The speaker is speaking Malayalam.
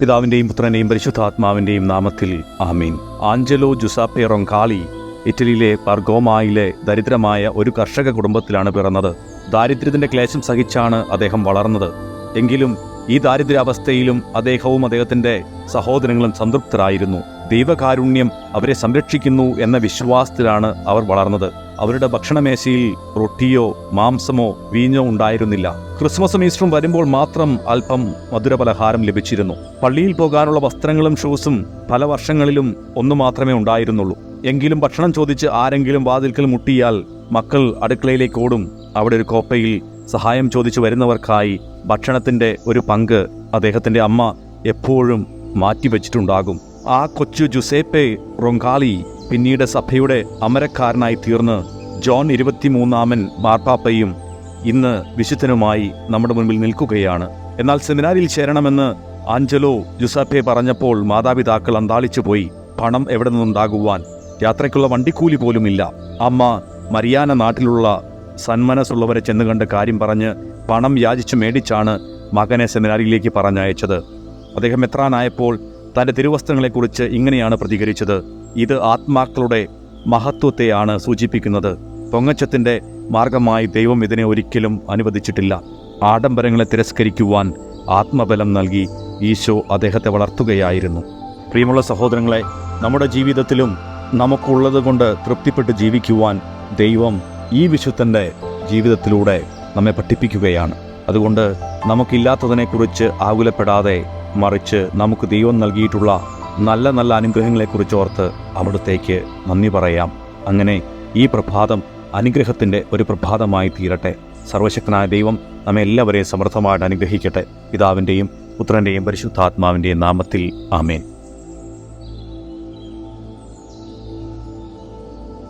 പിതാവിന്റെയും പുത്രന്റെയും പരിശുദ്ധാത്മാവിന്റെയും നാമത്തിൽ ആമീൻ. ആഞ്ചലോ ജുസാപ്പെ റൊങ്കാളി ഇറ്റലിയിലെ പർഗോമായിലെ ദരിദ്രമായ ഒരു കർഷക കുടുംബത്തിലാണ് പിറന്നത്. ദാരിദ്ര്യത്തിന്റെ ക്ലേശം സഹിച്ചാണ് അദ്ദേഹം വളർന്നത്. എങ്കിലും ഈ ദാരിദ്ര്യാവസ്ഥയിലും അദ്ദേഹവും അദ്ദേഹത്തിന്റെ സഹോദരങ്ങളും സംതൃപ്തരായിരുന്നു. ദൈവകാരുണ്യം അവരെ സംരക്ഷിക്കുന്നു എന്ന വിശ്വാസത്തിലാണ് അവർ വളർന്നത്. അവരുടെ ഭക്ഷണമേശയിൽ റൊട്ടിയോ മാംസമോ വീഞ്ഞോ ഉണ്ടായിരുന്നില്ല. ക്രിസ്മസും ഈസ്റ്ററും വരുമ്പോൾ മാത്രം അല്പം മധുരപലഹാരം ലഭിച്ചിരുന്നു. പള്ളിയിൽ പോകാനുള്ള വസ്ത്രങ്ങളും ഷൂസും പല വർഷങ്ങളിലും ഒന്നു മാത്രമേ ഉണ്ടായിരുന്നുള്ളൂ. എങ്കിലും ഭക്ഷണം ചോദിച്ച് ആരെങ്കിലും വാതിൽക്കൽ മുട്ടിയാൽ മക്കൾ അടുക്കളയിലേക്ക് ഓടും. അവിടെ ഒരു കോപ്പയിൽ സഹായം ചോദിച്ചു വരുന്നവർക്കായി ഭക്ഷണത്തിന്റെ ഒരു പങ്ക് അദ്ദേഹത്തിന്റെ അമ്മ എപ്പോഴും മാറ്റിവെച്ചിട്ടുണ്ടാകും. ആ കൊച്ചു ജുസേപ്പെ റൊങ്കാളി പിന്നീട് സഭയുടെ അമരക്കാരനായി തീർന്ന് ജോൺ ഇരുപത്തിമൂന്നാമൻ മാർപ്പാപ്പയും ഇന്ന് വിശുദ്ധനുമായി നമ്മുടെ മുൻപിൽ നിൽക്കുകയാണ്. എന്നാൽ സെമിനാരിൽ ചേരണമെന്ന് ആഞ്ചലോ ജുസാപ്പെ പറഞ്ഞപ്പോൾ മാതാപിതാക്കൾ അന്താളിച്ചു പോയി. പണം എവിടെ നിന്നുണ്ടാകുവാൻ? യാത്രയ്ക്കുള്ള വണ്ടിക്കൂലി പോലുമില്ല. അമ്മ മരിയാന നാട്ടിലുള്ള സന്മനസ്സുള്ളവരെ ചെന്ന് കണ്ട് കാര്യം പറഞ്ഞ് പണം യാചിച്ചു മേടിച്ചാണ് മകനെ സെമിനാരിയിലേക്ക് പറഞ്ഞയച്ചത്. അദ്ദേഹം എത്രാനായപ്പോൾ തന്റെ തിരുവസ്ത്രങ്ങളെക്കുറിച്ച് ഇങ്ങനെയാണ് പ്രതികരിച്ചത്. ഇത് ആത്മാക്കളുടെ മഹത്വത്തെയാണ് സൂചിപ്പിക്കുന്നത്. പൊങ്ങച്ചത്തിന്റെ മാർഗമായി ദൈവം ഇതിനെ ഒരിക്കലും അനുവദിച്ചിട്ടില്ല. ആഡംബരങ്ങളെ തിരസ്കരിക്കുവാൻ ആത്മബലം നൽകി ഈശോ അദ്ദേഹത്തെ വളർത്തുകയായിരുന്നു. പ്രിയമുള്ള സഹോദരങ്ങളെ നമ്മുടെ ജീവിതത്തിലും നമുക്കുള്ളത് കൊണ്ട് തൃപ്തിപ്പെട്ട് ജീവിക്കുവാൻ ദൈവം ഈ വിശുദ്ധന്റെ ജീവിതത്തിലൂടെ നമ്മെ പഠിപ്പിക്കുകയാണ്. അതുകൊണ്ട് നമുക്കില്ലാത്തതിനെക്കുറിച്ച് ആകുലപ്പെടാതെ മറിച്ച് നമുക്ക് ദൈവം നൽകിയിട്ടുള്ള നല്ല നല്ല അനുഗ്രഹങ്ങളെക്കുറിച്ച് ഓർത്ത് അവിടുത്തേക്ക് നന്ദി പറയാം. അങ്ങനെ ഈ പ്രഭാതം അനുഗ്രഹത്തിന്റെ ഒരു പ്രഭാതമായി തീരട്ടെ. സർവശക്തനായ ദൈവം നമ്മെ എല്ലാവരെയും സമൃദ്ധമായിട്ട് അനുഗ്രഹിക്കട്ടെ. പിതാവിന്റെയും പുത്രന്റെയും പരിശുദ്ധാത്മാവിന്റെയും നാമത്തിൽ ആമേൻ.